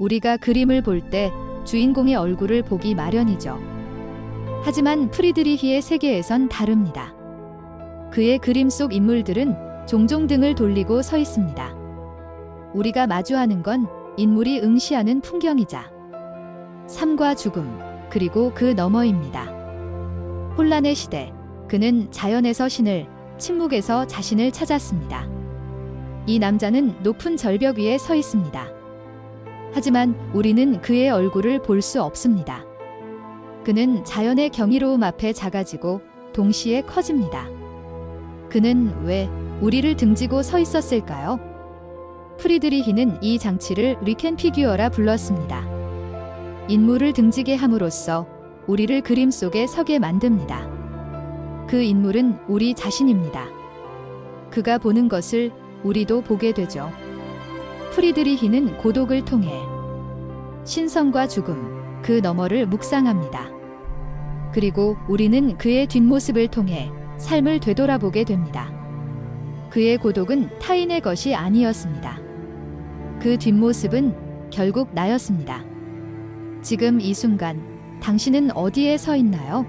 우리가 그림을 볼 때 주인공의 얼굴을 보기 마련이죠. 하지만 프리드리히의 세계에선 다릅니다. 그의 그림 속 인물들은 종종 등을 돌리고 서 있습니다. 우리가 마주하는 건 인물이 응시하는 풍경이자 삶과 죽음, 그리고 그 너머입니다. 혼란의 시대, 그는 자연에서 신을, 침묵에서 자신을 찾았습니다. 이 남자는 높은 절벽 위에 서 있습니다. 하지만 우리는 그의 얼굴을 볼 수 없습니다. 그는 자연의 경이로움 앞에 작아지고 동시에 커집니다. 그는 왜 우리를 등지고 서 있었을까요? 프리드리히는 이 장치를 리켄 피규어라 불렀습니다. 인물을 등지게 함으로써 우리를 그림 속에 서게 만듭니다. 그 인물은 우리 자신입니다. 그가 보는 것을 우리도 보게 되죠. 프리드리히는 고독을 통해 신성과 죽음, 그 너머를 묵상합니다. 그리고 우리는 그의 뒷모습을 통해 삶을 되돌아보게 됩니다. 그의 고독은 타인의 것이 아니었습니다. 그 뒷모습은 결국 나였습니다. 지금 이 순간 당신은 어디에 서 있나요?